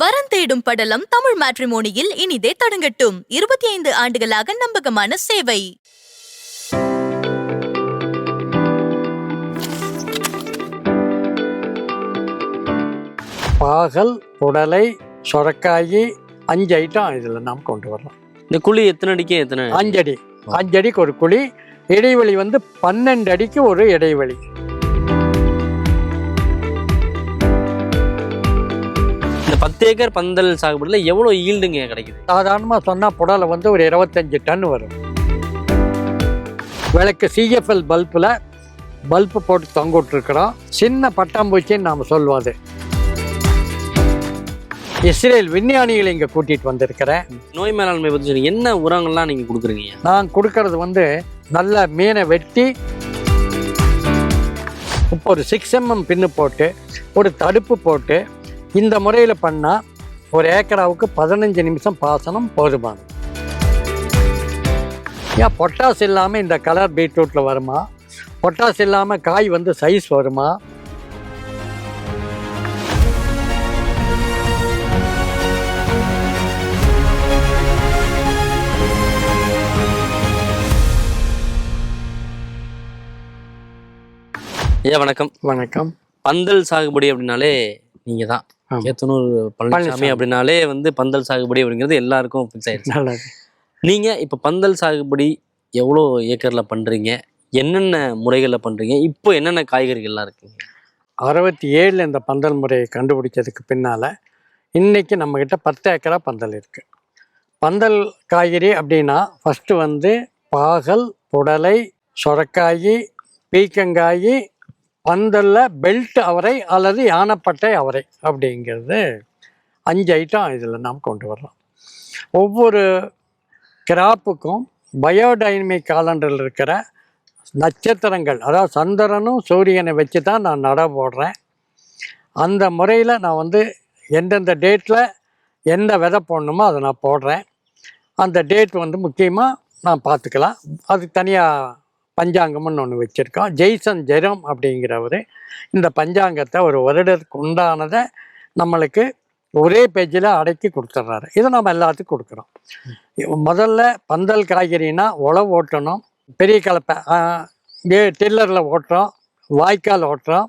வரன் தேடும் படலம் தமிழ் மேட்ரிமோனியில் இனிதே தொடங்கட்டும். இருபத்தி ஐந்து ஆண்டுகளாக நம்பகமான சேவை. பாகல் புடலை சொரக்காயி அஞ்சு ஐட்டம் இதில் நாம் கொண்டு வரலாம். இந்த குழி எத்தனை அடிக்கு எத்தனை? அஞ்சடி. அஞ்சடிக்கு ஒரு குழி இடைவெளி வந்து பன்னெண்டு அடிக்கு ஒரு இடைவெளி. பத்து ஏக்கர் பந்தல் சாகுபடியில் எவ்வளோ ஈல்டுங்க கிடைக்குது? சாதாரணமாக சொன்னால் புடலை வந்து ஒரு இருபத்தஞ்சு டன் வரும். விளக்கு சிஎஃப்எல் பல்பில் பல்பு போட்டு தொங்க விட்டுருக்குறோம். சின்ன பட்டாம்பூச்சின்னு நாம் சொல்லுவோம் அது. இஸ்ரேல் விஞ்ஞானிகளை இங்கே கூட்டிகிட்டு வந்திருக்கிறேன். நோய் மேலாண்மை பற்றி என்ன உரங்கள்லாம் நீங்கள் கொடுக்குறீங்க? நான் கொடுக்கறது வந்து நல்ல மீனை வெட்டி இப்போ ஒரு சிக்ஸ் எம்எம் பின்னு போட்டு ஒரு தடுப்பு போட்டு இந்த முறையில் பண்ணால் ஒரு ஏக்கராவுக்கு பதினஞ்சு நிமிஷம் பாசனம் போதுமானது. ஏன் பொட்டாஸ் இல்லாமல் இந்த கலர் பீட்ரூட்டில் வருமா? பொட்டாஸ் இல்லாமல் காய் வந்து சைஸ் வருமா? ஐயா வணக்கம். வணக்கம். பந்தல் சாகுபடி அப்படின்னாலே நீங்கள் தான் ஆமா. ஏத்தனூர் பழனிசாமி. அப்படின்னாலே வந்து பந்தல் சாகுபடி அப்படிங்கிறது எல்லாருக்கும் ஃபிக்ஸ் ஆயிடுச்சு. நீங்கள் இப்போ பந்தல் சாகுபடி எவ்வளோ ஏக்கரில் பண்ணுறீங்க என்னென்ன முறைகளில் பண்ணுறீங்க இப்போ என்னென்ன காய்கறிகள்லாம் இருக்குங்க? அறுபத்தி ஏழில் இந்த பந்தல் முறையை கண்டுபிடிச்சதுக்கு பின்னால் இன்னைக்கு நம்மக்கிட்ட பத்து ஏக்கரா பந்தல் இருக்குது பந்தல் காய்கறி அப்படின்னா ஃபஸ்ட்டு வந்து பாகல் புடலை சொரக்காயி பீக்கங்காயி பந்தல்ல பெல்ட் அவரை அல்லது யானைப்பட்டை அவரை அப்படிங்கிறது அஞ்சு ஐட்டம் இதில் நாம் கொண்டு வர்றோம் ஒவ்வொரு கிராப்புக்கும் பயோடைனமிக் காலண்டரில் இருக்கிற நட்சத்திரங்கள் அதாவது சந்திரனும் சூரியனை வச்சு தான் நான் நட போடுறேன். அந்த முறையில் நான் வந்து எந்தெந்த டேட்டில் எந்த விதை போடணுமோ அதை நான் போடுறேன். அந்த டேட் வந்து முக்கியமாக நான் பார்த்துக்கலாம். அதுக்கு தனியாக பஞ்சாங்கம்னு ஒன்று வச்சுருக்கோம். ஜெய்சன் ஜெரம் அப்படிங்கிறவர் இந்த பஞ்சாங்கத்தை ஒரு வருடத்துக்கு உண்டானதை நம்மளுக்கு ஒரே பேஜில் அடக்கி கொடுத்துட்றாரு இதை நம்ம எல்லாத்துக்கும் கொடுக்குறோம். முதல்ல பந்தல் காய்கறினா உழவு ஓட்டணும். பெரிய கலப்பை டில்லரில் ஓட்டுறோம். வாய்க்கால் ஓட்டுறோம்.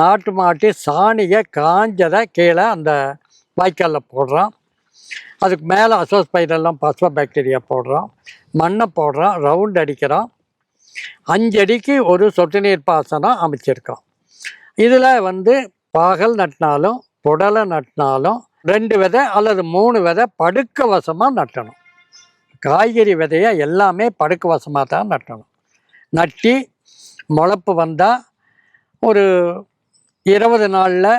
நாட்டு மாட்டு சாணியை காஞ்சதை கீழே அந்த வாய்க்காலில் போடுறோம். அதுக்கு மேலே அசோஸ் பயிரெல்லாம் பசுவ பாக்டீரியா போடுறோம். மண்ணை போடுறோம். ரவுண்ட் அடிக்கிறோம். அஞ்சடிக்கு ஒரு சொட்டு நீர் பாசனம் அமைச்சிருக்கோம். இதில் வந்து பாகல் நட்டினாலும் புடலை நட்டினாலும் ரெண்டு விதை அல்லது மூணு விதை படுக்க வசமாக நட்டணும். காய்கறி விதையை எல்லாமே படுக்க வசமாக தான் நட்டணும். நட்டி முளப்பு வந்தால் ஒரு இருபது நாளில்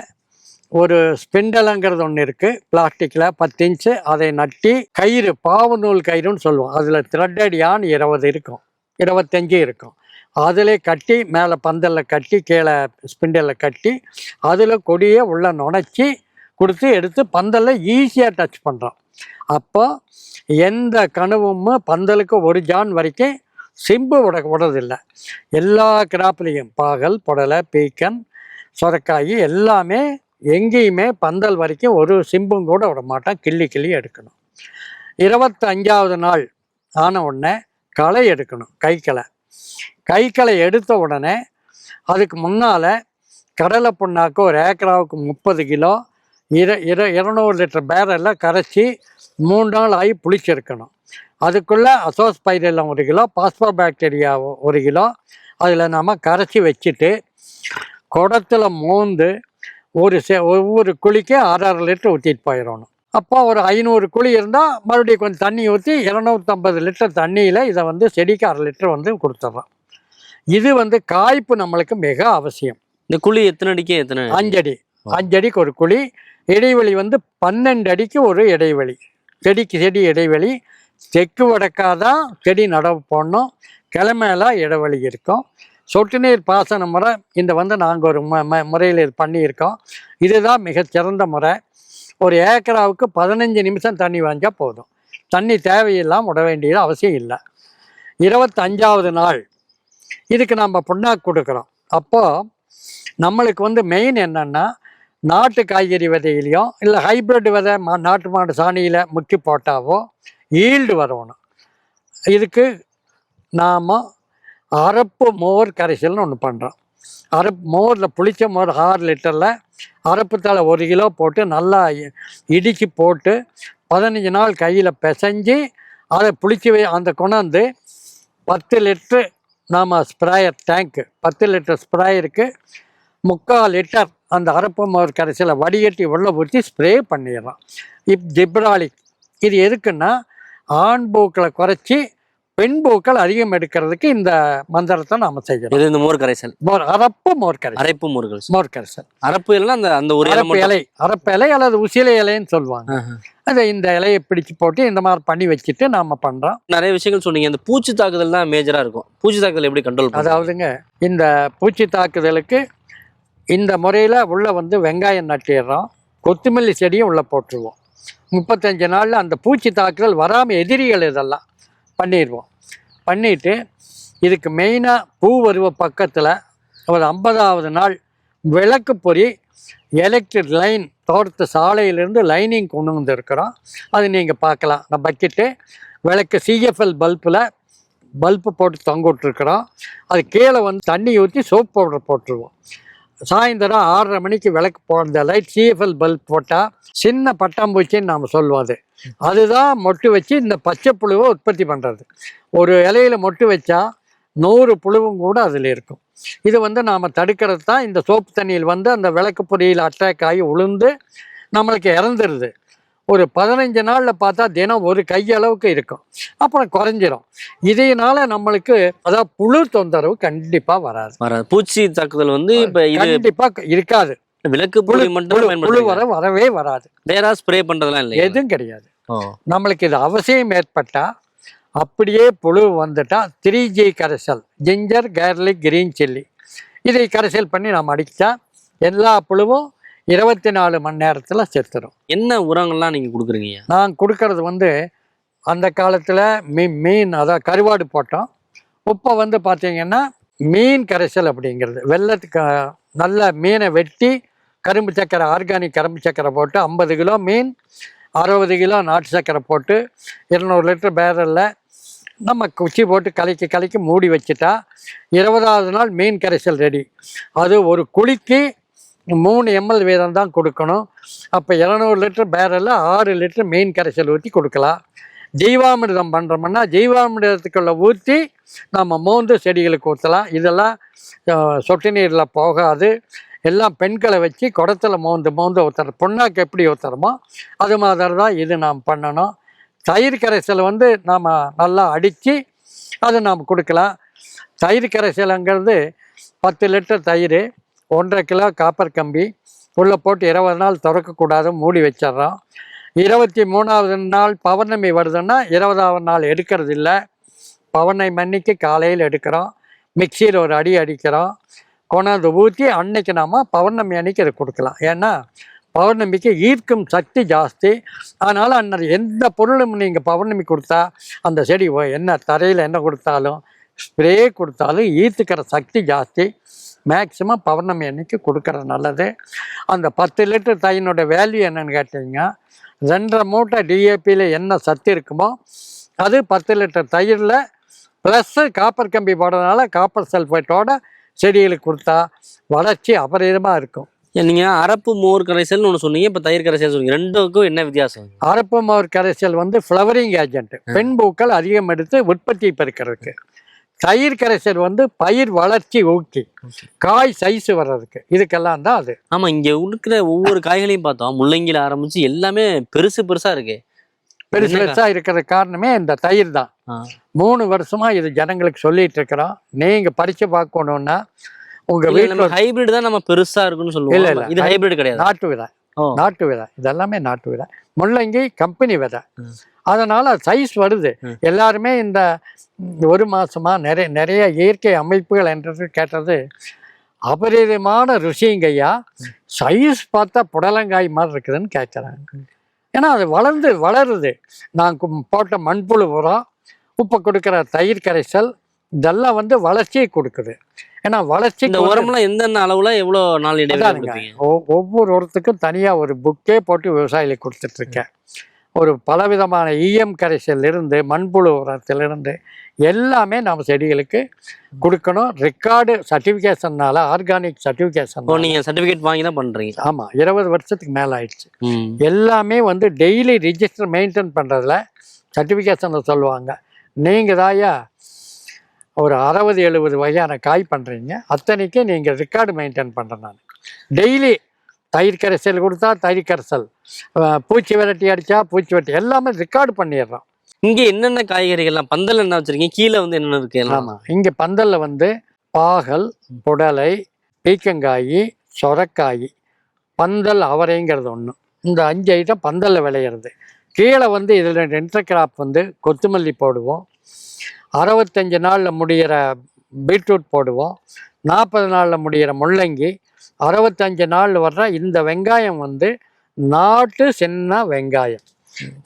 ஒரு ஸ்பிண்டலுங்கிறது ஒன்று இருக்குது பிளாஸ்டிக்கில் பத்து இன்ச்சு அதை நட்டி கயிறு பாவு நூல் கயிறுன்னு சொல்லுவோம். அதில் த்ரெட்டடியான் இருபது இருக்கும். இருபத்தஞ்சி இருக்கும். அதில் கட்டி மேலே பந்தலில் கட்டி கீழே ஸ்பிண்டலில் கட்டி அதில் கொடியை உள்ளே நுணைச்சி கொடுத்து எடுத்து பந்தலில் ஈஸியாக டச் பண்ணுறோம் அப்போ எந்த கனவும் பந்தலுக்கு ஒரு ஜான் வரைக்கும் சிம்பு விட விடுறதில்லை எல்லா கிராப்லேயும் பாகல் புடலை பீக்கன் சொரக்காய் எல்லாமே எங்கேயுமே பந்தல் வரைக்கும் ஒரு சிம்பும் கூட விட மாட்டோம் கிள்ளி கிள்ளி எடுக்கணும். இருபத்தஞ்சாவது நாள் ஆன உடனே களை எடுக்கணும் கை களை கை களை எடுத்த உடனே அதுக்கு முன்னால் கடலை புண்ணாக்கு ஒரு ஏக்கராவுக்கு முப்பது கிலோ இர இர இருநூறு லிட்டர் பேரெல்லாம் கரைச்சி மூணு நாள் ஆகி புளிச்சிருக்கணும். அதுக்குள்ளே அசோஸ் பைரெல்லாம் ஒரு கிலோ பாஸ்போ பாக்டீரியா ஒரு கிலோ அதில் நாம் கரைச்சி வச்சுட்டு குடத்துல மோந்து ஒரு செ ஒவ்வொரு குழிக்கு ஆறு ஆறு லிட்டர் ஊற்றிட்டு போயிடணும். அப்போ ஒரு ஐநூறு குழி இருந்தால் மறுபடியும் கொஞ்சம் தண்ணி ஊற்றி இரநூத்தம்பது லிட்டர் தண்ணியில் இதை வந்து செடிக்கு அரை லிட்டர் வந்து கொடுத்துட்றோம் இது வந்து காய்ப்பு நம்மளுக்கு மிக அவசியம். இந்த குழி எத்தனை அடிக்கு எத்தனை அஞ்சடி அஞ்சடிக்கு ஒரு குழி இடைவெளி வந்து பன்னெண்டு அடிக்கு ஒரு இடைவெளி. செடிக்கு செடி இடைவெளி தெற்கு வடக்காதான் செடி நடவு போடணும் கிழமையில இடைவெளி இருக்கும். சொட்டு நீர் பாசன முறை இந்த வந்து நாங்கள் ஒரு ம ம- முறையில் இது பண்ணியிருக்கோம். இதுதான் மிகச்சிறந்த முறை. ஒரு ஏக்கராவுக்கு பதினஞ்சு நிமிஷம் தண்ணி வாங்கியா போதும். தண்ணி தேவையில்லாமல் விட வேண்டியது அவசியம் இல்லை. இருபத்தஞ்சாவது நாள். இதுக்கு நம்ம புண்ணாக்கு கொடுக்குறோம். அப்போது நம்மளுக்கு வந்து மெயின் என்னென்னா நாட்டு காய்கறி விதையிலையும் இல்லை ஹைப்ரிட் விதை மா நாட்டு மாடு சாணியில் முக்கி போட்டாவோ ஈல்டு வரணும். இதுக்கு நாம் அரப்பு மோர் கரைசல்னு ஒன்று பண்ணுறோம் அரப்பு மோரில் புளிச்ச மோர் ஆறு லிட்டரில் அரப்பு தலை ஒரு கிலோ போட்டு நல்லா இ- போட்டு பதினஞ்சு நாள் கையில் பிசைஞ்சு அதை புளிச்சு அந்த கொண்டாந்து பத்து லிட்ரு நாம் ஸ்ப்ரேயர் டேங்க்கு பத்து லிட்டர் ஸ்ப்ரேயருக்கு முக்கால் லிட்டர் அந்த அரப்பு மோர் கரைசலை வடிகட்டி உள்ளே ஊற்றி ஸ்ப்ரே பண்ணிடுறோம் இப் ஜிப்ராலிக். இது எதுக்குன்னா ஆண் பூக்களை குறைச்சி பெண் பூக்கள் அதிகம் எடுக்கிறதுக்கு இந்த மந்திரத்தை நாம் செய்கிறோம் இது இந்த மோர் கரைசல் மோர் அரப்பு மோர் கரைசல் அரைப்பு மோர் கரைசல் மோர் கரைசல் அரப்பு இல்லைன்னா அந்த அந்த ஒரு இலை அரப்பு இலை அரப்பு இலை அல்லது உசிலை இலைன்னு சொல்லுவாங்க. அதை இந்த இலையை பிடிச்சு போட்டு இந்த மாதிரி பண்ணி வச்சுட்டு நாம் பண்ணுறோம் நிறைய விஷயங்கள் சொன்னீங்க. இந்த பூச்சி தாக்குதல் தான் மேஜரா இருக்கும். பூச்சி தாக்குதல் எப்படி கண்ட்ரோல் அதாவதுங்க இந்த பூச்சி தாக்குதலுக்கு இந்த முறையில் உள்ளே வந்து வெங்காயம் நட்டிடுறோம். கொத்தமல்லி செடியும் உள்ளே போட்டுருவோம். முப்பத்தஞ்சு நாளில் அந்த பூச்சி தாக்குதல் வராமல் எதிரிகள் இதெல்லாம் பண்ணிடுவோம். பண்ணிவிட்டு இதுக்கு மெயினாக பூ வருவ பக்கத்தில் ஒரு ஐம்பதாவது நாள் விளக்கு பொறி எலக்ட்ரிக் லைன் தோட்டத்து சாலையிலேருந்து லைனிங் கொண்டு வந்துருக்கிறோம். அது நீங்கள் பார்க்கலாம். நான் பக்கெட்டு விளக்கு சிஎஃப்எல் பல்பில் பல்பு போட்டு தொங்க விட்ருக்குறோம் அது கீழே வந்து தண்ணி ஊற்றி சோப் பவுடர் போட்டுருவோம். சாயந்தரம் ஆறரை மணிக்கு விளக்கு போன லைட் சிஎஃப்எல் பல்ப் போட்டால் சின்ன பட்டாம்பூச்சின்னு நாம் சொல்லுவோம் அது. அதுதான் மொட்டு வச்சு இந்த பச்சை புழுவை உற்பத்தி பண்ணுறது ஒரு இலையில மொட்டு வச்சா நூறு புழுவும் கூட அதில் இருக்கும். இது வந்து நாம் தடுக்கிறது தான் இந்த சோப்பு தண்ணியில் வந்து அந்த விளக்கு பொறியில் அட்டாக் ஆகி உளுந்து நம்மளுக்கு இறந்துடுது ஒரு பதினஞ்சு நாளில் பார்த்தா தினம் ஒரு கையளவுக்கு இருக்கும். அப்புறம் குறைஞ்சிரும். இதனால நம்மளுக்கு அதாவது புழு தொந்தரவு கண்டிப்பாக வராது. வராது. பூச்சி தாக்குதல் வந்து இப்ப இது கண்டிப்பாக இருக்காது. விளக்கு புழு மட்டும் புழு வர வரவே வராது. வேற ஸ்ப்ரே பண்றதெல்லாம் இல்லை எதுவும் கிடையாது. நம்மளுக்கு இது அவசியம் ஏற்பட்டா அப்படியே புழு வந்துட்டா த்ரீ ஜி கரைசல் ஜிஞ்சர் கேர்லிக் கிரீன் சில்லி இதை கரைசல் பண்ணி நாம் அடித்தா எல்லா புழுவும் இருபத்தி நாலு மணி நேரத்தில் செத்துரும். என்ன உரங்கள்லாம் நீங்க கொடுக்குறீங்க? நான் கொடுக்கறது வந்து அந்த காலத்தில் மீ மீன் அதாவது கருவாடு போட்டோம். இப்போ வந்து பார்த்தீங்கன்னா மீன் கரைசல் அப்படிங்கிறது. வெள்ளத்துக்கு நல்ல மீனை வெட்டி கரும்பு சக்கரை ஆர்கானிக் கரும்பு சக்கரை போட்டு ஐம்பது கிலோ மீன் அறுபது கிலோ நாட்டு சக்கரை போட்டு இருநூறு லிட்டர் பேரலில் நம்ம குச்சி போட்டு கலக்கி கலக்கி மூடி வச்சுட்டா இருபதாவது நாள் மீன் கரைசல் ரெடி. அது ஒரு குழிக்கு மூணு எம்எல் வீதம் தான் கொடுக்கணும். அப்போ இரநூறு லிட்டர் பேரலில் ஆறு லிட்டர் மீன் கரைசல் ஊற்றி கொடுக்கலாம். ஜெய்வாமிர்தம் பண்ணுறோம்னா ஜீவாமிர்தத்துக்குள்ள ஊற்றி நம்ம மோந்து செடிகளுக்கு ஊற்றலாம் இதெல்லாம் சொட்டு நீரில் போகாது. எல்லாம் பெண்களை வச்சு குடத்துல மோந்து மோந்து ஊற்றுற பொண்ணாக்கு எப்படி ஊற்றுறோமோ அது மாதிரி தான் இது நாம் பண்ணணும். தயிர் கரைசல் வந்து நாம் நல்லா அடித்து அதை நாம் கொடுக்கலாம். தயிர் கரைசலுங்கிறது பத்து லிட்டர் தயிர் ஒன்றரை கிலோ காப்பர் கம்பி. உள்ளே போட்டு இருபது நாள் திறக்கக்கூடாது மூடி வச்சிடுறோம். இருபத்தி மூணாவது நாள் பௌர்ணமி வருதுன்னா இருபதாவது நாள் எடுக்கிறது இல்லை. பௌர்ணமி அன்னைக்கு காலையில் எடுக்கிறோம். மிக்சியில் ஒரு அடி அடிக்கிறோம். கொண்டாந்து ஊற்றி அன்னைக்கு நாம் பௌர்ணமி அன்னைக்கு இதை கொடுக்கலாம். ஏன்னா பௌர்ணமிக்கு ஈர்க்கும் சக்தி ஜாஸ்தி. அதனால் அன்னைக்கு எந்த பொருளும் நீங்கள் பௌர்ணமி கொடுத்தா அந்த செடி என்ன தரையில் என்ன கொடுத்தாலும் ஸ்ப்ரே கொடுத்தாலும் ஈர்த்துக்கிற சக்தி ஜாஸ்தி. மேக்ஸிமம் பௌர்ணமி அன்னைக்கு கொடுக்கறது நல்லது. அந்த பத்து லிட்டர் தையினோட வேல்யூ என்னன்னு கேட்டிங்கன்னா ரெண்டரை மூட்டை டிஏபியில் என்ன சத்து இருக்குமோ அது பத்து லிட்டர் தயிரில் ப்ளஸ்ஸு காப்பர் கம்பி போடுறதுனால காப்பர் சல்ஃபேட்டோட செடிகளுக்கு கொடுத்தா வளர்ச்சி அபரிதமாக இருக்கும். ஏன் நீங்க அரப்பு மோர் கரைசல்னு ஒன்று சொன்னீங்க இப்ப தயிர் கரைசல் சொன்னீங்க. ரெண்டுக்கும் என்ன வித்தியாசம்? அரப்பு மோர் கரைசல் வந்து ஃப்ளவரிங் ஏஜென்ட் பெண் பூக்கள் அதிகம் எடுத்து உற்பத்தி பெருக்கிறதுக்கு. தயிர் கரைசல் வந்து பயிர் வளர்ச்சி ஊக்கி. காய் சைஸ் வர்றதுக்கு. இதுக்கெல்லாம் தான் அது. ஆமா இங்க இருக்கிற ஒவ்வொரு காய்களையும் பார்த்தோம். முள்ளங்கில ஆரம்பிச்சு எல்லாமே பெருசு பெருசா இருக்கு. பெருசு? பெருசா இருக்கிற காரணமே இந்த தயிர் தான். மூணு வருஷமா இது ஜனங்களுக்கு சொல்லிட்டு இருக்கிறோம். நீங்க பறிச்சு பார்க்கணும்னா உங்க இல்ல, வீட்டுல ஹைபிரிட் தான் நம்ம பெருசா இருக்குன்னு இல்ல, சொல்லுவோம். இல்ல. இது ஹைபிரிட் கிடையாது. நாட்டு விதை. நாட்டு விதை. இதெல்லாமே நாட்டு விதை. முள்ளங்கி கம்பெனி விதை. அதனால சைஸ் வருது. எல்லாருமே இந்த ஒரு மாசமா நிறைய நிறைய இயற்கை அமைப்புகள் என்றது கேட்டது அபரிதமான ருசிங்கய்யா சைஸ் பார்த்தா புடலங்காய் மாதிரி இருக்குதுன்னு கேட்குறாங்க ஏன்னா அது வளர்ந்து வளருது. நான் போட்ட மண்புழு உரம் உப்பு கொடுக்குற தயிர் கரைசல் இதெல்லாம் வந்து வளர்ச்சியை கொடுக்குது. ஏன்னா வளர்ச்சி இந்த உரம்லாம் எந்தெந்த அளவுல எவ்வளவு நாள் இடைவெளி ஒவ்வொரு ஒருத்துக்கும் தனியாக ஒரு புக்கே போட்டு விவசாயிகளுக்கு கொடுத்துட்டு இருக்கேன். ஒரு பலவிதமான ஈயம் கரைசலிருந்து மண்புழு உரத்திலிருந்து எல்லாமே நம்ம செடிகளுக்கு கொடுக்கணும். ரெக்கார்டு சர்டிஃபிகேஷன்னால ஆர்கானிக் சர்டிஃபிகேஷன். நீங்க சர்டிபிகேட் வாங்கி தான் பண்றீங்க? ஆமாம் இருபது வருஷத்துக்கு மேலே ஆயிடுச்சு. எல்லாமே வந்து டெய்லி ரிஜிஸ்டர் மெயின்டைன் பண்ணுறதுல சர்டிஃபிகேஷனில் சொல்லுவாங்க. நீங்கள் தாயா ஒரு அறுபது எழுபது வகையான காய் பண்ணுறீங்க அத்தனைக்கும் நீங்கள் ரெக்கார்டு மெயின்டைன் பண்ணுறேன் நான். டெய்லி தயிர் கரைசல் கொடுத்தா தயிர் கரைசல். பூச்சி விரட்டி அடித்தா பூச்சி வெட்டி எல்லாமே ரெக்கார்டு பண்ணிடுறோம். இங்க என்னென்ன காய்கறிகள்லாம்? பந்தல் என்ன வச்சிருக்கீங்க? கீழே வந்து என்னென்ன இருக்கு எல்லாம்? ஆமாம் இங்கே பந்தலில் வந்து பாகல் புடலை பீக்கங்காய் சொரக்காய். பந்தல் அவரைங்கிறது ஒன்று இந்த அஞ்சு ஐட்டம் பந்தலில் விளையிறது. கீழே வந்து இதில் இன்டர் கிராப் வந்து கொத்தமல்லி போடுவோம். அறுபத்தஞ்சு நாளில் முடிகிற பீட்ரூட் போடுவோம். நாற்பது நாளில் முடிகிற முள்ளங்கி அறுபத்தஞ்சு நாள் வர்ற இந்த வெங்காயம் வந்து நாட்டு சின்ன வெங்காயம்.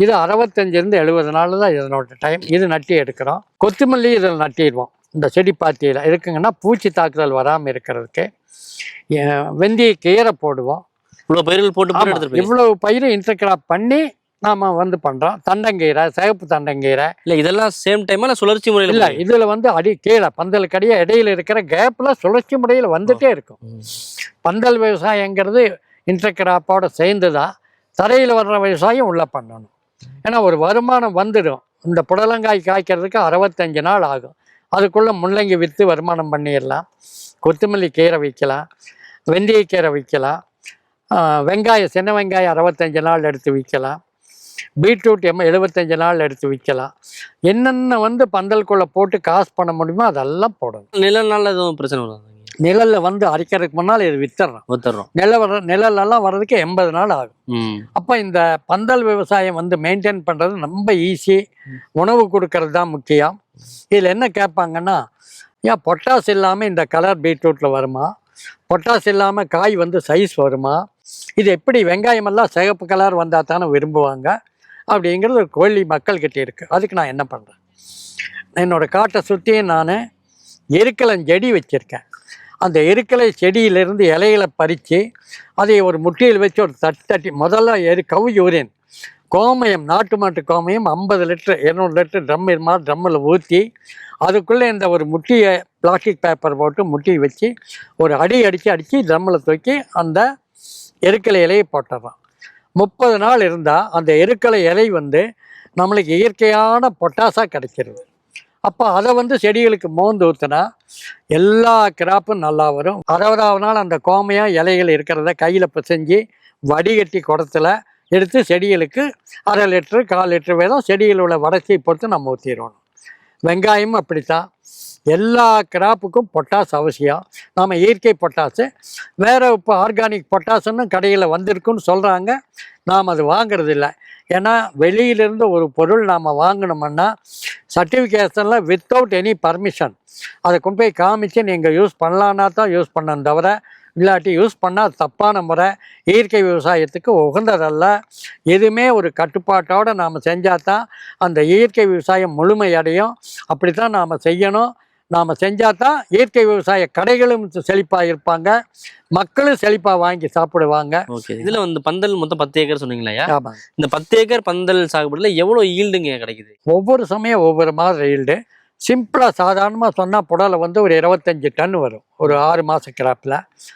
இது அறுபத்தஞ்சிருந்து எழுபது நாள் தான் இதனோட டைம் இது நட்டி எடுக்கிறோம். கொத்தமல்லி இதில் நட்டிடுவோம். இந்த செடி பாத்தியில். இருக்குங்கன்னா பூச்சி தாக்குதல் வராமல் இருக்கிறதுக்கு வெந்தய கீரை போடுவோம். இவ்வளவு பயிர்கள் போட்டு இவ்வளவு பயிர் இன்டர்கிராப் பண்ணி நாம வந்து பண்றோம். தண்டங்கீரை சிகப்பு தண்டங்கீரை. இல்ல இதெல்லாம் சேம் டைமா இல்ல சுழற்சி முறையில இல்ல? இதுல வந்து அடி கீழே பந்தலுக்கு அடியே இடையில இருக்கிற கேப்ல சுழற்சி முறையில் வந்துட்டே இருக்கும். பந்தல் விவசாயங்கிறது இன்டர்கிராப்போட சேர்ந்து தான் தரையில் வர்ற விவசாயம் உள்ள பண்ணணும். ஏன்னா ஒரு வருமானம் வந்துடும். இந்த புடலங்காய் காய்க்கிறதுக்கு அறுபத்தஞ்சு நாள் ஆகும். அதுக்குள்ளே முள்ளங்கி விற்று வருமானம் பண்ணிடலாம். கொத்தமல்லி கீரை விற்கலாம் வெந்தயக்கீரை விற்கலாம் வெங்காயம் சின்ன வெங்காயம் அறுபத்தஞ்சு நாள் எடுத்து விற்கலாம் பீட்ரூட் எம் எழுபத்தஞ்சு நாள் எடுத்து விற்கலாம். என்னென்ன வந்து பந்தலுக்குள்ளே போட்டு காசு பண்ண முடியுமோ அதெல்லாம் போடணும். நில நாள்ல எதுவும் பிரச்சனை வராது நிழலில் வந்து அரைக்கிறதுக்கு முன்னால் இது வித்துடுறோம் ஒத்துறோம் நில வர நிழலெல்லாம் வர்றதுக்கு எண்பது நாள் ஆகும். அப்போ இந்த பந்தல் விவசாயம் வந்து மெயின்டைன் பண்ணுறது ரொம்ப ஈஸி உணவு கொடுக்கறது தான் முக்கியம். இதில் என்ன கேட்பாங்கன்னா ஏன் பொட்டாஸ் இல்லாமல் இந்த கலர் பீட்ரூட்டில் வருமா? பொட்டாஸ் இல்லாமல் காய் வந்து சைஸ் வருமா? இது எப்படி வெங்காயமெல்லாம் சிகப்பு கலர் வந்தால் தானே விரும்புவாங்க? அப்படிங்கிறது ஒரு கேள்வி மக்கள்கிட்ட இருக்குது அதுக்கு நான் என்ன பண்ணுறேன் என்னோட காட்டை சுற்றியும் நான் எருக்கலஞ்செடி வச்சுருக்கேன். அந்த எருக்கலை செடியிலிருந்து இலைகளை பறித்து அதை ஒரு முட்டியில் வச்சு ஒரு தட்டட்டி முதல்ல எரு கவு யூரியன் கோமயம் நாட்டு மாட்டு கோமயம் ஐம்பது லிட்டர் இரநூறு லிட்டர் ட்ரம் இருமா ட்ரம்மில் ஊற்றி அதுக்குள்ளே இந்த ஒரு முட்டியை பிளாஸ்டிக் பேப்பர் போட்டு முட்டி வச்சு ஒரு அடி அடித்து அடித்து ட்ரம்மில் தூக்கி அந்த எருக்கலை இலையை போட்டுடுறோம். முப்பது நாள் இருந்தால் அந்த எருக்களை இலை வந்து நம்மளுக்கு இயற்கையான பொட்டாசாக கிடைக்கிறது. அப்போ அதை வந்து செடிகளுக்கு மோந்து ஊற்றினா எல்லா கிராப்பும் நல்லா வரும். அறுபதாவது நாள் அந்த கோமையாக இலைகள் இருக்கிறத கையில் பிசைஞ்சு வடிகட்டி குடத்தில் எடுத்து செடிகளுக்கு அரை லிட்டரு கால் லிட்டரு வேதம் செடியில் உள்ள வடச்சியை பொறுத்து நம்ம ஊற்றிடணும் வெங்காயமும் அப்படித்தான். எல்லா கிராப்புக்கும் பொட்டாஸ் அவசியம். நாம் இயற்கை பொட்டாசு வேறு இப்போ ஆர்கானிக் பொட்டாசுன்னு கடையில் வந்திருக்குன்னு சொல்கிறாங்க நாம் அது வாங்குறது இல்லை ஏன்னா வெளியிலிருந்து ஒரு பொருள் நாம் வாங்கினோம்னா சர்டிஃபிகேஷனில் வித்தவுட் எனி பர்மிஷன் அதை கொண்டு போய் காமிச்சு நீங்கள் யூஸ் பண்ணலான்னா தான் யூஸ் பண்ணணும் தவிர இல்லாட்டி யூஸ் பண்ணால் தப்பான முறை இயற்கை விவசாயத்துக்கு உகந்ததல்ல. எதுவுமே ஒரு கட்டுப்பாட்டோடு நாம் செஞ்சால் தான் அந்த இயற்கை விவசாயம் முழுமையடையும் அப்படி தான் நாம் செய்யணும். நாம் செஞ்சால் தான் இயற்கை விவசாய கடைகளும் செழிப்பாக இருப்பாங்க. மக்களும் செழிப்பாக வாங்கி சாப்பிடுவாங்க. ஓகே. இதுல வந்து பந்தல் மொத்தம் பத்து ஏக்கர் சொன்னீங்களா ஆமாம் இந்த பத்து ஏக்கர் பந்தல் சாகுபடியில எவ்வளவு ஈல்டுங்க கிடைக்குது? ஒவ்வொரு சமயம் ஒவ்வொரு மாதிரி ஈல்டு. சிம்பிளாக சாதாரணமாக சொன்னால் புடலை வந்து ஒரு இருபத்தஞ்சி டன் வரும். ஒரு ஆறு மாத கிராப்பில்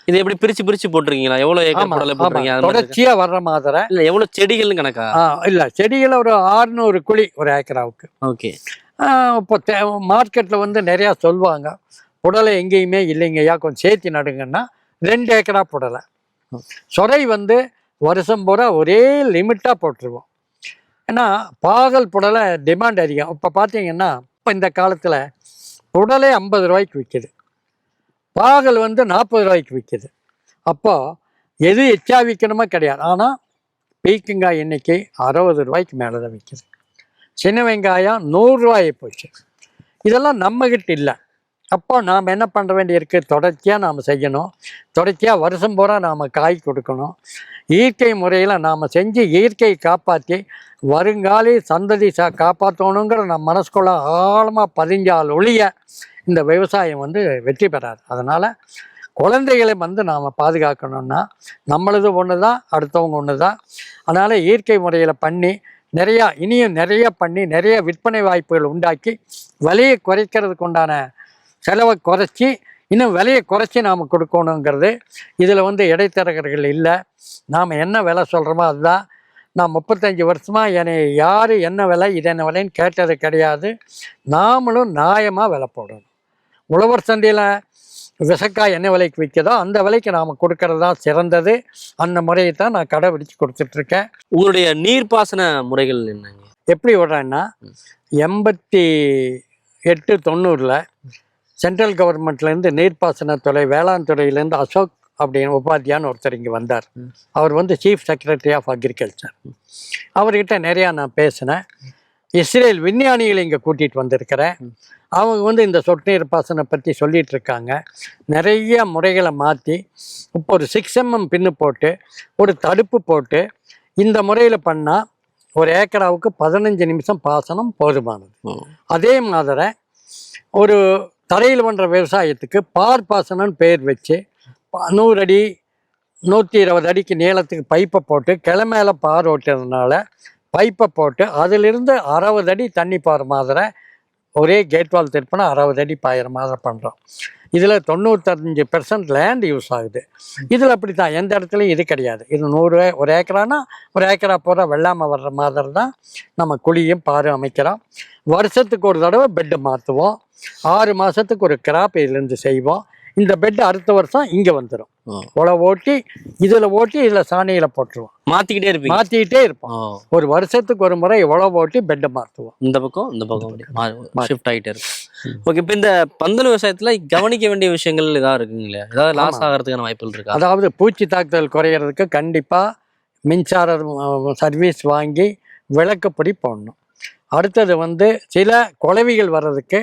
இது எப்படி பிரிச்சு பிரிச்சு போட்டிருக்கீங்களா? ஆமாம் புடலை போட்டிருக்கீங்க? தொடர்ச்சியாக வர்ற மாதிரி இல்ல எவ்வளவு செடிகள்னு கணக்கா? ஆ இல்லை செடியில் ஒரு ஆறுநூறு குழி ஒரு ஏக்கராவுக்கு. ஓகே. இப்போ தே மார்க்கெட்டில் வந்து நிறையா சொல்லுவாங்க புடலை எங்கேயுமே இல்லைங்கய்யா கொஞ்சம் சேர்த்து நடுங்கன்னா ரெண்டு ஏக்கரா புடலை. சொரை வந்து வருஷம் பூரா ஒரே லிமிட்டாக போட்டுருவோம். ஏன்னா பாகல் புடலை டிமாண்ட் அதிகம். இப்போ பார்த்தீங்கன்னா இப்போ இந்த காலத்தில் உடலே ஐம்பது ரூபாய்க்கு விற்கிது பாகல் வந்து நாற்பது ரூபாய்க்கு விற்கிது அப்போது எது எச்சா விற்கணுமோ கிடையாது. ஆனால் பீக்கங்காய் எண்ணிக்கை அறுபது ரூபாய்க்கு மேலே தான் விற்கிது சின்ன வெங்காயம் நூறுரூவாயை போச்சு. இதெல்லாம் நம்மகிட்ட இல்லை. அப்போ நாம் என்ன பண்ண வேண்டியிருக்கு? தொடர்ச்சியாக நாம் செய்யணும். தொடர்ச்சியாக வருஷம் பூரா நாம் காய் கொடுக்கணும். இயற்கை முறையில் நாம் செஞ்சு இயற்கையை காப்பாற்றி வருங்காலி சந்ததி சா காப்பாற்றணுங்கிற நம் மனசுக்குள்ள ஆழமாக பதிஞ்சால் ஒழிய இந்த விவசாயம் வந்து வெற்றி பெறாது. அதனால் குழந்தைகளை வந்து நாம் பாதுகாக்கணும்னா நம்மளது ஒன்று தான் அடுத்தவங்க ஒன்று தான் அதனால் இயற்கை முறையில் பண்ணி நிறையா இனியும் நிறைய பண்ணி நிறைய விற்பனை வாய்ப்புகள் உண்டாக்கி வலியை குறைக்கிறதுக்கு உண்டான செலவை குறைச்சி இன்னும் விலையை குறைச்சி நாம் கொடுக்கணுங்கிறது இதில் வந்து இடைத்தரகர்கள் இல்லை. நாம் என்ன விலை சொல்கிறோமோ அதுதான். நான் முப்பத்தஞ்சு வருஷமாக என்னை யார் என்ன விலை இது என்ன விலைன்னு கேட்டது கிடையாது. நாமளும் நியாயமாக விலை போடணும். உழவர் சந்தையில் விசக்காய் என்ன விலைக்கு விற்கிதோ அந்த விலைக்கு நாம் கொடுக்கறது தான் சிறந்தது. அந்த முறையை தான் நான் கடைபிடிச்சு கொடுத்துட்ருக்கேன். உங்களுடைய நீர்ப்பாசன முறைகள் என்னங்க? எப்படி விடுறேன்னா எண்பத்தி எட்டு தொண்ணூறில் சென்ட்ரல் கவர்மெண்ட்லேருந்து நீர்ப்பாசனத்துறை வேளாண் துறையிலேருந்து அசோக் அப்படின்னு உபாத்தியான்னு ஒருத்தர் இங்கே வந்தார். அவர் வந்து சீஃப் செக்ரட்டரி ஆஃப் அக்ரிகல்ச்சர் அவர்கிட்ட நிறையா நான் பேசினேன். இஸ்ரேல் விஞ்ஞானிகளை இங்கே கூட்டிகிட்டு வந்திருக்கிறேன். அவங்க வந்து இந்த சொட்டு நீர் பாசனம் பற்றி சொல்லிட்டு இருக்காங்க. நிறைய முறைகளை மாற்றி இப்போ ஒரு சிக்ஸ் எம்எம் பின்னு போட்டு ஒரு தடுப்பு போட்டு இந்த முறையில் பண்ணால் ஒரு ஏக்கராவுக்கு பதினஞ்சு நிமிஷம் பாசனம் போதுமானது. அதே மாதிரி ஒரு தரையில் பண்ணுற விவசாயத்துக்கு பார் பாசனம்னு பெயர் வச்சு நூறு அடி நூற்றி இருபது அடிக்கு நீளத்துக்கு பைப்பை போட்டு கிளமேல மேலே பார் ஓட்டுறதுனால பைப்பை போட்டு அதிலிருந்து அறுபது அடி தண்ணி போகிற மாதிரி ஒரே கேட் வால் திருப்பினா அறுபது அடி பாயிரம் மாதிரி பண்ணுறோம் இதில் தொண்ணூத்தஞ்சு பெர்சன்ட் லேண்ட் யூஸ் ஆகுது. இதில் அப்படி தான் எந்த இடத்துலையும் இது கிடையாது. இது நூறு ஒரு ஏக்கரானா ஒரு ஏக்கரா பூரா வெள்ளாமல் வர்ற மாதிரி தான் நம்ம குழியும் பாரும் அமைக்கிறோம். வருஷத்துக்கு ஒரு தடவை பெட்டு மாற்றுவோம் ஆறு மாதத்துக்கு ஒரு கிராப் இதுலேருந்து செய்வோம். இந்த பெட் அடுத்த வருஷம் இங்கே வந்துடும். உழவு ஓட்டி இதில் ஓட்டி இதில் சாணியில் போட்டுருவோம். மாத்திக்கிட்டே இருப்பீங்க? மாற்றிக்கிட்டே இருப்போம். ஒரு வருஷத்துக்கு ஒரு முறை உழவு ஓட்டி பெட்டை மாற்றுவோம் இந்த பக்கம் இந்த பக்கம் ஷிஃப்ட் ஆகிட்டே இருக்கும். ஓகே இப்போ இந்த பந்தல் விவசாயத்துல கவனிக்க வேண்டிய விஷயங்கள் ஏதாவது இருக்குங்களா? ஏதாவது லாஸ் ஆகிறதுக்கான வாய்ப்புகள் இருக்கா? அதாவது பூச்சி தாக்குதல் குறையிறதுக்கு கண்டிப்பாக மின்சார சர்வீஸ் வாங்கி விளக்குப்படி போடணும். அடுத்தது வந்து சில குளவிகள் வர்றதுக்கு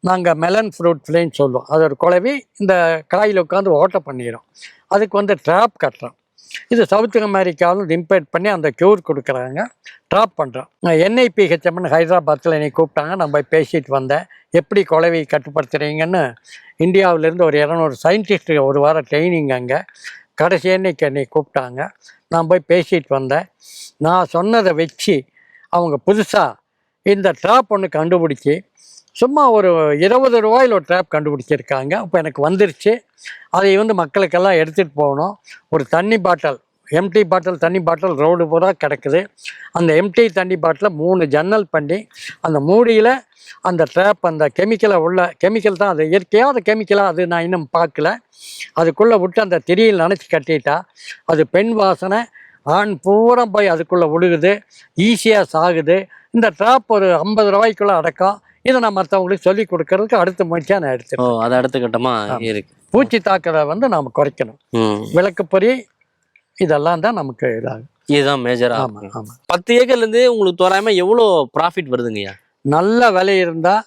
நாங்கள் மெலன் ஃப்ரூட்ஸ்லேன்னு சொல்லுவோம் அது ஒரு குழவி இந்த காயில் உட்காந்து ஓட்ட பண்ணிடும் அதுக்கு வந்து ட்ராப் கட்டுறோம். இது சவுத் அமெரிக்காவிலும் இம்பேர்ட் பண்ணி அந்த க்யூர் கொடுக்குறாங்க. ட்ராப் பண்ணுறோம் என்ஐபிஹெச்எம்னு ஹைதராபாத்தில் என்னை கூப்பிட்டாங்க. நான் போய் பேசிட்டு வந்தேன். எப்படி குளவி கட்டுப்படுத்துகிறீங்கன்னு இந்தியாவிலேருந்து ஒரு இரநூறு சயின்டிஸ்ட்டு ஒரு வாரம் ட்ரைனிங் அங்கே. கடைசி என்னைக்கு என்னை கூப்பிட்டாங்க. நான் போய் பேசிட்டு வந்தேன். நான் சொன்னதை வச்சு அவங்க புதுசாக இந்த ட்ராப் ஒன்று கண்டுபிடிச்சி சும்மா ஒரு இருபது ரூபாயில் ஒரு ட்ராப் கண்டுபிடிச்சிருக்காங்க. அப்போ எனக்கு வந்துருச்சு. அதை வந்து மக்களுக்கெல்லாம் எடுத்துகிட்டு போகணும். ஒரு தண்ணி பாட்டில் எம்டி பாட்டில் தண்ணி பாட்டில் ரோடு பூரா கிடக்குது. அந்த எம்டி தண்ணி பாட்டில் மூணு ஜன்னல் பண்ணி அந்த மூடியில் அந்த ட்ராப் அந்த கெமிக்கலை உள்ள கெமிக்கல் தான் அது. இயற்கையாக அது கெமிக்கலாக அது நான் இன்னும் பார்க்கல. அதுக்குள்ளே விட்டு அந்த திரியில் நினச்சி கட்டிட்டா அது பெண் வாசனை ஆண் பூரா போய் அதுக்குள்ளே விழுகுது ஈஸியாக சாகுது. இந்த ட்ராப் ஒரு ஐம்பது ரூபாய்க்குள்ளே அடக்கம். இதை நான் மற்றவங்களுக்கு சொல்லி கொடுக்கறதுக்கு அடுத்த முயற்சியாக நான் எடுத்துருக்கேன் அது அடுத்த கட்டமா இருக்கு. பூச்சி தாக்குதலை வந்து நாம் குறைக்கணும். விளக்குப்பொறி இதெல்லாம் தான் நமக்கு இதாகும். இதுதான் மேஜரா ஆமாம் ஆமாம் பத்து ஏக்கர்ல இருந்து உங்களுக்கு தோராயமா எவ்வளோ ப்ராஃபிட் வருதுங்கய்யா நல்ல விலை இருந்தால்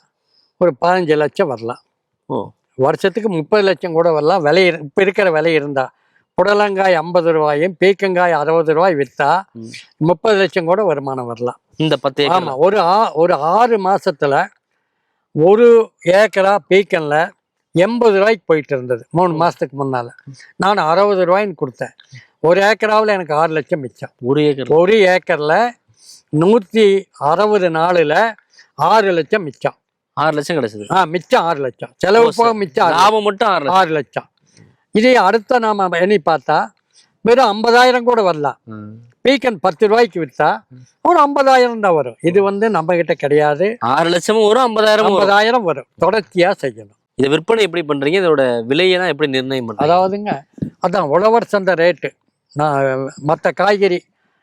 ஒரு பதினஞ்சு லட்சம் வரலாம். ஓ. வருஷத்துக்கு முப்பது லட்சம் கூட வரலாம். விலை இப்போ இருக்கிற விலை இருந்தால் புடலங்காய் ஐம்பது ரூபாயும் பீக்கங்காய் அறுபது ரூபாய் விற்றா. முப்பது லட்சம் கூட வருமானம் வரலாம். இந்த பத்து ஆமாம் ஒரு ஆ ஒரு ஆறு மாசத்துல ஒரு ஏக்கரா பீக்கன்ல எண்பது ரூபாய்க்கு போயிட்டு இருந்தது. மூணு மாசத்துக்கு முன்னால. நான் அறுபது ரூபாய்ன்னு கொடுத்தேன். ஒரு ஏக்கராவில் எனக்கு ஆறு லட்சம் மிச்சம். ஒரு ஏக்கர். ஒரு ஏக்கர்ல நூற்றி அறுபது நாளில் ஆறு லட்சம் மிச்சம். ஆறு லட்சம் கிடைச்சது. ஆ மிச்சம் ஆறு லட்சம். செலவு போக. மிச்சம் லாபம் மட்டும் ஆறு லட்சம் ஆறு லட்சம். இதே அடுத்த நாம எண்ணி பார்த்தா வெறும் ஐம்பதாயிரம் கூட வரலாம். பீக்கன் பத்து ரூபாய்க்கு விற்றா ஒரு ஐம்பதாயிரம் தான் வரும். இது வந்து நம்ம கிட்ட கிடையாது. ஆறு லட்சமும் வரும் ஐம்பதாயிரமும் வரும். ஐம்பதாயிரம் வரும். தொடர்ச்சியா செய்யணும். இதை விற்பனை எப்படி பண்றீங்க? இதோட விலையை தான் எப்படி நிர்ணயம் பண்றீங்க? அதாவதுங்க அதான் உழவர் சந்தை ரேட்டு நான் மற்ற காய்கறி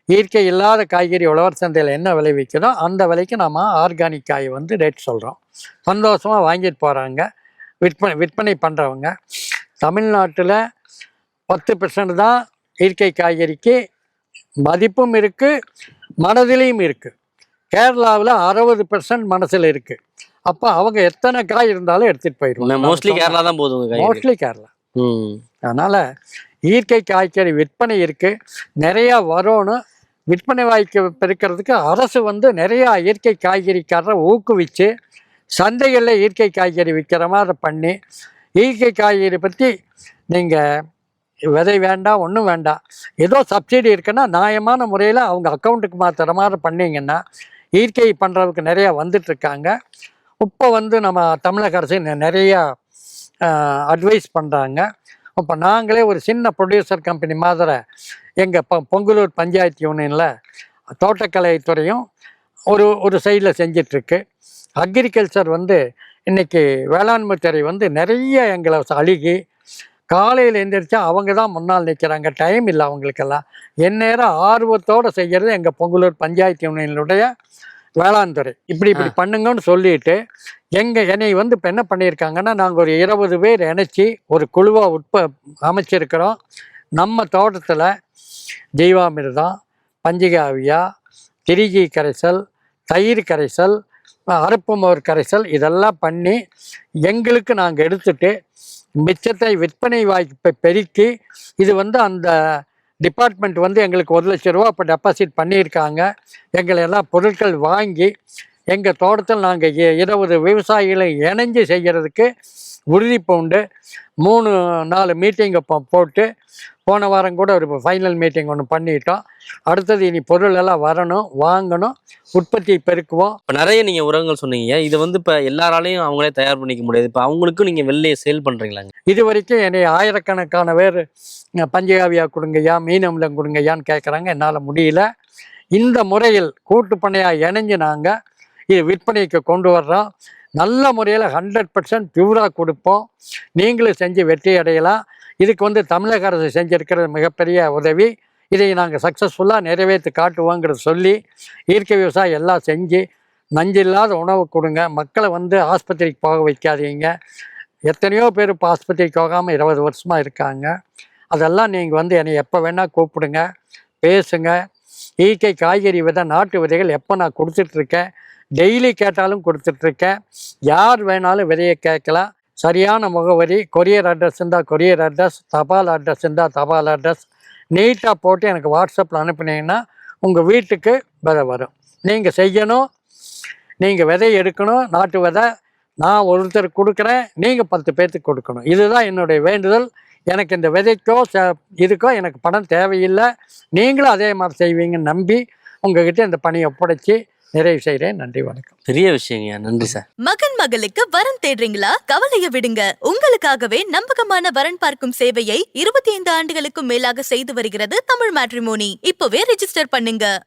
இயற்கை இல்லாத காய்கறி உழவர் சந்தையில் என்ன விலை விற்கிறோ அந்த விலைக்கு நம்ம ஆர்கானிக் காய் வந்து ரேட் சொல்கிறோம் சந்தோஷமாக வாங்கிட்டு போகிறாங்க விற்பனை விற்பனை பண்ணுறவங்க தமிழ்நாட்டில் பத்து பெர்சன்ட் தான் இயற்கை காய்கறிக்கு மதிப்பும் இருக்குது மனதிலையும் இருக்குது கேரளாவில் அறுபது பெர்சன்ட் மனசில் இருக்குது அப்போ அவங்க எத்தனை காய் இருந்தாலும் எடுத்துகிட்டு போயிடுவாங்க. மோஸ்ட்லி கேரளா தான் போதும் மோஸ்ட்லி கேரளா. ம். அதனால் இயற்கை காய்கறி விற்பனை இருக்குது நிறையா வரும்னு விற்பனை வாய்க்கு பெருக்கிறதுக்கு அரசு வந்து நிறையா இயற்கை காய்கறிக்காரரை ஊக்குவிச்சு சந்தைகளில் இயற்கை காய்கறி விற்கிற மாதிரி பண்ணி இயற்கை காய்கறி பற்றி நீங்கள் விதை வேண்டாம் ஒன்றும் வேண்டாம் ஏதோ சப்சிடி இருக்குன்னா நியாயமான முறையில் அவங்க அக்கௌண்ட்டுக்கு மாற்றுற மாதிரி பண்ணிங்கன்னா இயற்கை பண்ணுறதுக்கு நிறையா வந்துட்டுருக்காங்க. இப்போ வந்து நம்ம தமிழக அரசு நிறையா அட்வைஸ் பண்ணுறாங்க இப்போ நாங்களே ஒரு சின்ன ப்ரொடியூசர் கம்பெனி மாதிரி எங்கள் பொ பொங்கலூர் பஞ்சாயத்து யூனியனில் தோட்டக்கலைத்துறையும் ஒரு ஒரு சைடில் செஞ்சிட்ருக்கு அக்ரிகல்ச்சர் வந்து இன்றைக்கி வேளாண்மை துறை வந்து நிறைய எங்களை அழுகி காலையில் எந்திரிச்சா அவங்க தான் முன்னால் நிற்கிறாங்க டைம் இல்லை அவங்களுக்கெல்லாம். எந்நேரம் ஆர்வத்தோடு செய்கிறது எங்கள் பொங்கலூர் பஞ்சாயத்து யூனியனுடைய வேளாண் துறை. இப்படி இப்படி பண்ணுங்கன்னு சொல்லிட்டு எங்கள் என்னை வந்து இப்போ என்ன பண்ணியிருக்காங்கன்னா நாங்கள் ஒரு இருபது பேர் இணைச்சி ஒரு குழுவாக உட்ப அமைச்சிருக்கிறோம். நம்ம தோட்டத்தில் ஜீவாமிர்தம் பஞ்சகாவியா திரிஜி கரைசல் தயிர் கரைசல் அரப்பு மோர் கரைசல் இதெல்லாம் பண்ணி எங்களுக்கு நாங்கள் எடுத்துட்டு மிச்சத்தை விற்பனை வாய்ப்பை பெருக்கி இது வந்து அந்த டிபார்ட்மெண்ட் வந்து எங்களுக்கு ஒரு லட்ச ரூபா இப்போ டெபாசிட் பண்ணியிருக்காங்க. எங்களை எல்லாம் பொருட்கள் வாங்கி எங்கள் தோட்டத்தில் நாங்கள் இருபது விவசாயிகளை இணைஞ்சு செய்கிறதுக்கு உறுதி பூண்டு மூணு நாலு மீட்டிங்கை போட்டு போன வாரம் கூட ஒரு ஃபைனல் மீட்டிங் ஒன்று பண்ணிட்டோம். அடுத்தது இனி பொருள் எல்லாம் வரணும் வாங்கணும் உற்பத்தியை பெருக்குவோம். இப்போ நிறைய நீங்க உரங்கள் சொன்னீங்க. இது வந்து இப்போ எல்லாராலையும் அவங்களே தயார் பண்ணிக்க முடியாது. இப்போ அவங்களுக்கும் நீங்க வெளியே சேல் பண்றீங்களாங்க இது வரைக்கும் என்னை ஆயிரக்கணக்கான பேர் பஞ்சகாவியா கொடுங்கய்யா மீன் அமிலம் கொடுங்கய்யான்னு கேட்குறாங்க என்னால் முடியல. இந்த முறையில் கூட்டு பண்ணையாக இணைஞ்சு நாங்கள் இது விற்பனைக்கு கொண்டு வர்றோம். நல்ல முறையில் ஹண்ட்ரட் பர்சன்ட் பியூராக கொடுப்போம். நீங்களும் செஞ்சு வெற்றி அடையலாம். இதுக்கு வந்து தமிழக அரசு செஞ்சிருக்கிறது மிகப்பெரிய உதவி. இதை நாங்கள் சக்ஸஸ்ஃபுல்லாக நிறைவேற்றி காட்டுவோங்கிறத சொல்லி இயற்கை விவசாயம் எல்லாம் செஞ்சு நஞ்சில்லாத உணவு கொடுங்க. மக்களை வந்து ஆஸ்பத்திரிக்கு போக வைக்காதீங்க. எத்தனையோ பேர் இப்போ ஆஸ்பத்திரிக்கு போகாமல் இருபது வருஷமாக இருக்காங்க. அதெல்லாம் நீங்கள் வந்து என்னை எப்போ வேணால் கூப்பிடுங்க. பேசுங்க. இயற்கை காய்கறி விதை நாட்டு விதைகள் எப்போ நான் கொடுத்துட்ருக்கேன் டெய்லி கேட்டாலும் கொடுத்துட்ருக்கேன் யார் வேணாலும் விதையை கேட்கலாம். சரியான முகவரி கொரியர் அட்ரஸ் இருந்தால் கொரியர் அட்ரஸ் தபால் அட்ரஸ் இருந்தால் தபால் அட்ரஸ் நீட்டாக போட்டு எனக்கு வாட்ஸ்அப்பில் அனுப்புனீங்கன்னா உங்கள் வீட்டுக்கு விதை வரும். நீங்கள் செய்யணும் நீங்கள் விதை எடுக்கணும் நாட்டு விதை. நான் ஒருத்தருக்கு கொடுக்குறேன் நீங்கள் பத்து பேர்த்துக்கு கொடுக்கணும். இதுதான் என்னுடைய வேண்டுதல். எனக்கு இந்த விதைக்கோ ச இதுக்கோ எனக்கு பணம் தேவையில்லை. நீங்களும் அதே மாதிரி செய்வீங்கன்னு நம்பி உங்ககிட்ட இந்த பணியை ஒப்படைச்சி நிறைவு செய்கிறேன் நன்றி வணக்கம். பெரிய விஷயங்கய்யா நன்றி சார். மகன் மகளுக்கு வரன் தேடுறீங்களா? கவலைய விடுங்க. உங்களுக்காகவே நம்பகமான வரன் பார்க்கும் சேவையை இருபத்தி ஐந்து ஆண்டுகளுக்கும் மேலாக செய்து வருகிறது தமிழ் மேட்ரிமோனி. இப்பவே ரெஜிஸ்டர் பண்ணுங்க.